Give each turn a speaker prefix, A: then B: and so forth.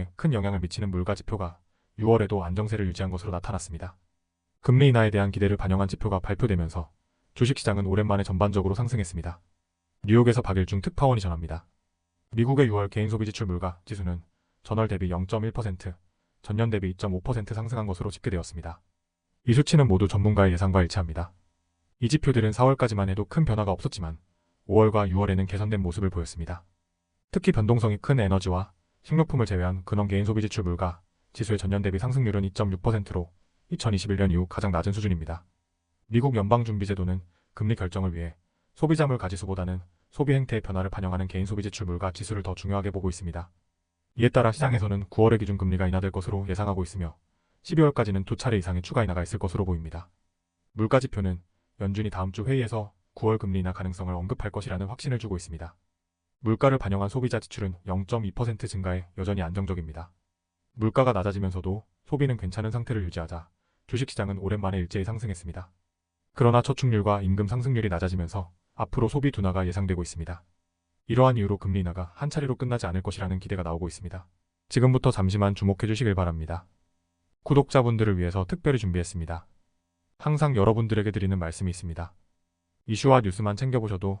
A: 에큰 영향을 미치는 물가 지표가 6월에도 안정세를 유지한 것으로 나타났습니다. 금리 인하에 대한 기대를 반영한 지표가 발표되면서 주식시장은 오랜만에 전반적으로 상승했습니다. 뉴욕에서 박일중 특파원이 전합니다. 미국의 6월 개인 소비 지출 물가 지수는 전월 대비 0.1%, 전년 대비 2.5% 상승한 것으로 집계되었습니다. 이 수치는 모두 전문가의 예상과 일치합니다. 이 지표들은 4월까지만 해도 큰 변화가 없었지만 5월과 6월에는 개선된 모습을 보였습니다. 특히 변동성이 큰 에너지와 식료품을 제외한 근원 개인 소비 지출 물가 지수의 전년 대비 상승률은 2.6%로 2021년 이후 가장 낮은 수준입니다. 미국 연방준비제도는 금리 결정을 위해 소비자 물 가 지수보다는 소비 행태의 변화를 반영하는 개인 소비 지출 물가 지수를 더 중요하게 보고 있습니다. 이에 따라 시장에서는 9월의 기준 금리가 인하될 것으로 예상하고 있으며 12월까지는 두 차례 이상의 추가 인하가 있을 것으로 보입니다. 물가 지표는 연준이 다음 주 회의에서 9월 금리 인하 가능성을 언급할 것이라는 확신을 주고 있습니다. 물가를 반영한 소비자 지출은 0.2% 증가해 여전히 안정적입니다. 물가가 낮아지면서도 소비는 괜찮은 상태를 유지하자 주식시장은 오랜만에 일제히 상승했습니다. 그러나 저축률과 임금 상승률이 낮아지면서 앞으로 소비 둔화가 예상되고 있습니다. 이러한 이유로 금리 인하가 한 차례로 끝나지 않을 것이라는 기대가 나오고 있습니다. 지금부터 잠시만 주목해 주시길 바랍니다. 구독자분들을 위해서 특별히 준비했습니다. 항상 여러분들에게 드리는 말씀이 있습니다. 이슈와 뉴스만 챙겨보셔도